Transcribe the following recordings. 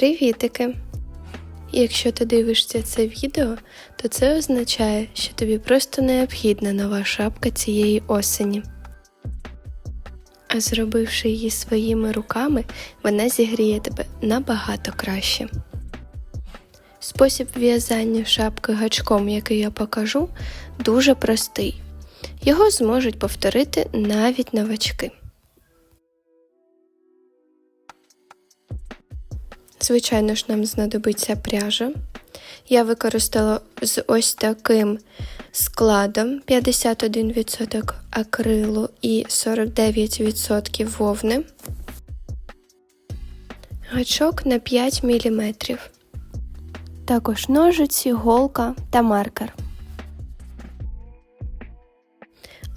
Привітики! Якщо ти дивишся це відео, то це означає, що тобі просто необхідна нова шапка цієї осені. А зробивши її своїми руками, вона зігріє тебе набагато краще. Спосіб в'язання шапки гачком, який я покажу, дуже простий. Його зможуть повторити навіть новачки. Звичайно ж, нам знадобиться пряжа. Я використала з ось таким складом 51% акрилу і 49% вовни. Гачок на 5 мм. Також ножиці, голка та маркер.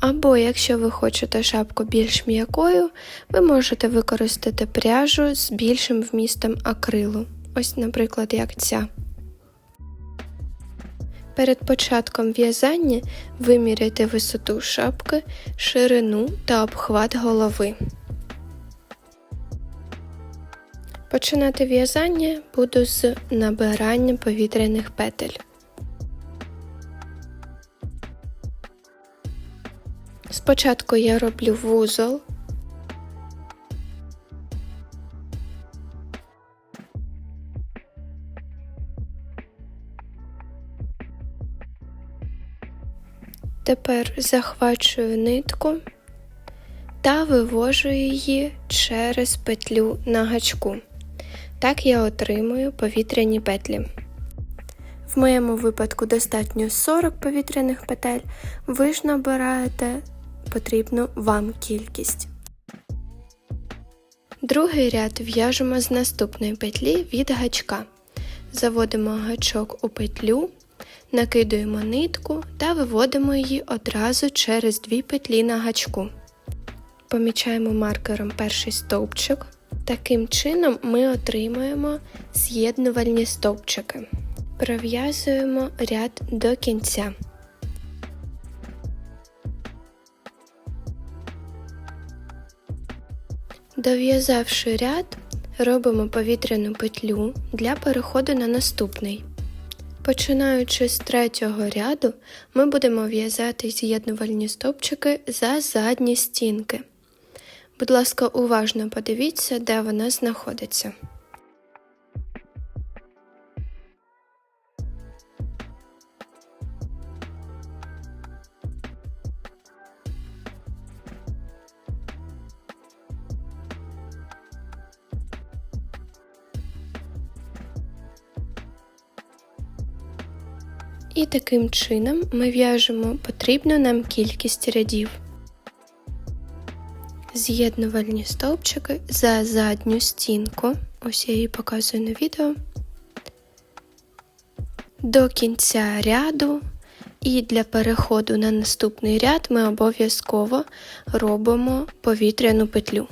Або, якщо ви хочете шапку більш м'якою, ви можете використати пряжу з більшим вмістом акрилу. Ось, наприклад, як ця. Перед початком в'язання виміряйте висоту шапки, ширину та обхват голови. Починати в'язання буду з набирання повітряних петель. Спочатку я роблю вузол. Тепер захвачую нитку та вивожу її через петлю на гачку. Так я отримую повітряні петлі. В моєму випадку достатньо 40 повітряних петель, ви ж набираєте потрібну вам кількість. Другий ряд в'яжемо з наступної петлі від гачка. Заводимо гачок у петлю, накидуємо нитку та виводимо її одразу через дві петлі на гачку. Помічаємо маркером перший стовпчик. Таким чином ми отримуємо з'єднувальні стовпчики. Пров'язуємо ряд до кінця. Дов'язавши ряд, робимо повітряну петлю для переходу на наступний. Починаючи з третього ряду, ми будемо в'язати з'єднувальні стовпчики за задні стінки. Будь ласка, уважно подивіться, де вона знаходиться. І таким чином ми в'яжемо потрібну нам кількість рядів. З'єднувальні стовпчики за задню стінку. Ось я її показую на відео. До кінця ряду. І для переходу на наступний ряд ми обов'язково робимо повітряну петлю.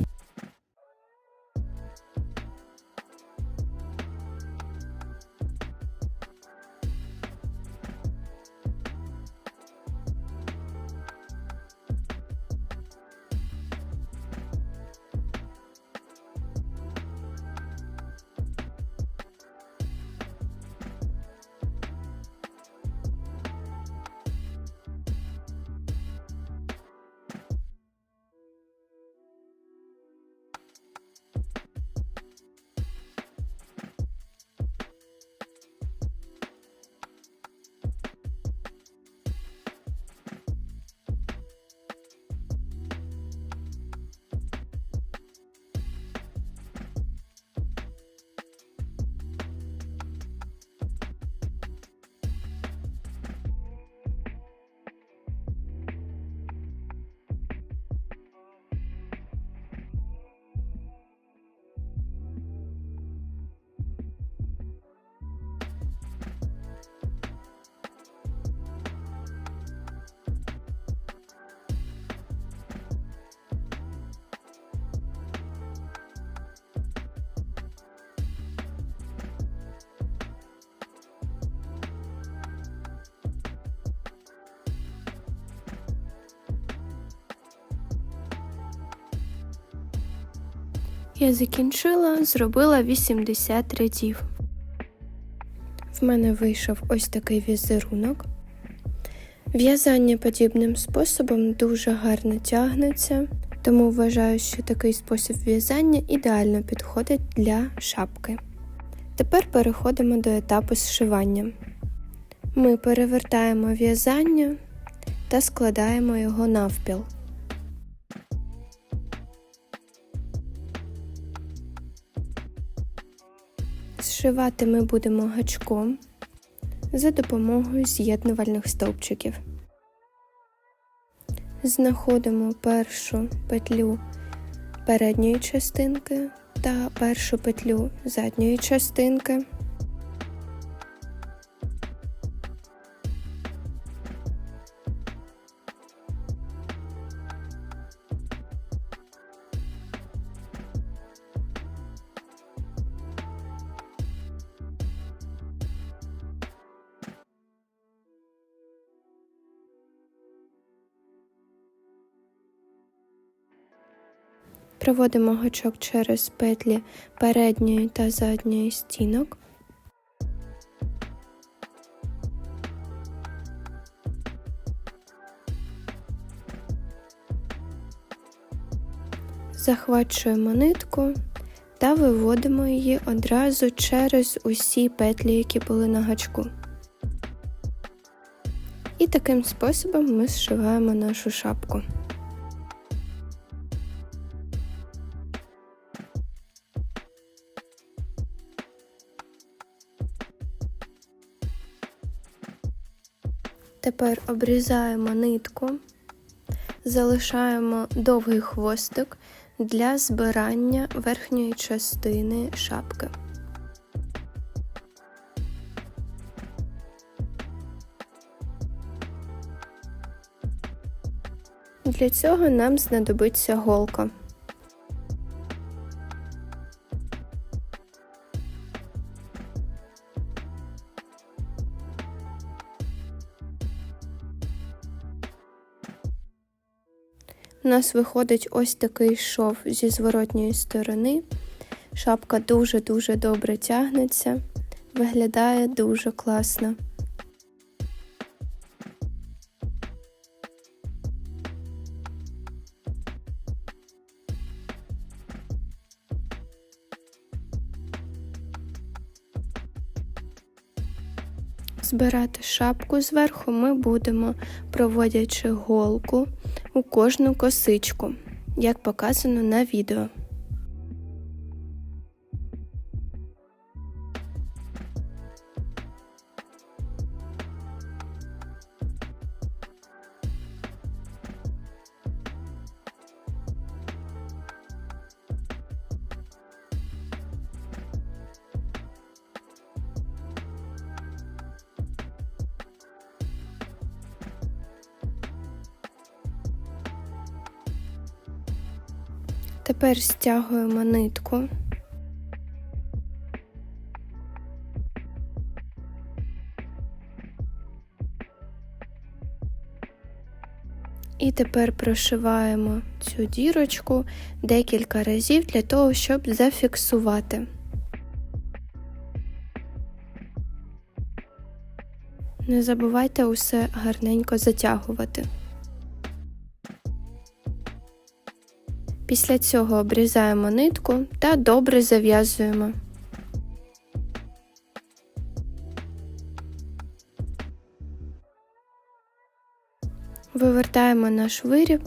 Я закінчила, зробила 80 рядів. В мене вийшов ось такий візерунок. В'язання подібним способом дуже гарно тягнеться, тому вважаю, що такий спосіб в'язання ідеально підходить для шапки. Тепер переходимо до етапу зшивання. Ми перевертаємо в'язання та складаємо його навпіл. Зшивати ми будемо гачком за допомогою з'єднувальних стовпчиків. Знаходимо першу петлю передньої частинки та першу петлю задньої частинки. Проводимо гачок через петлі передньої та задньої стінок. Захвачуємо нитку та виводимо її одразу через усі петлі, які були на гачку. І таким способом ми зшиваємо нашу шапку. Тепер обрізаємо нитку, залишаємо довгий хвостик для збирання верхньої частини шапки. Для цього нам знадобиться голка. У нас виходить ось такий шов зі зворотньої сторони. Шапка дуже-дуже добре тягнеться, виглядає дуже класно. Збирати шапку зверху ми будемо, проводячи голку у кожну косичку, як показано на відео. Тепер стягуємо нитку. І тепер прошиваємо цю дірочку декілька разів для того, щоб зафіксувати. Не забувайте усе гарненько затягувати. Після цього обрізаємо нитку та добре зав'язуємо. Вивертаємо наш виріб.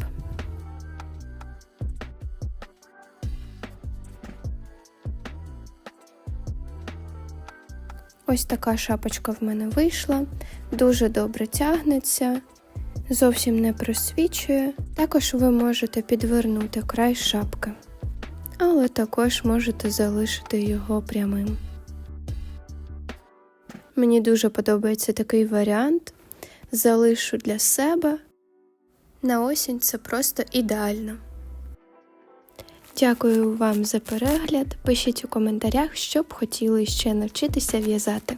Ось така шапочка в мене вийшла, дуже добре тягнеться, зовсім не просвічує. Також ви можете підвернути край шапки, але також можете залишити його прямим. Мені дуже подобається такий варіант. Залишу для себе. На осінь це просто ідеально. Дякую вам за перегляд. Пишіть у коментарях, що б хотіли ще навчитися в'язати.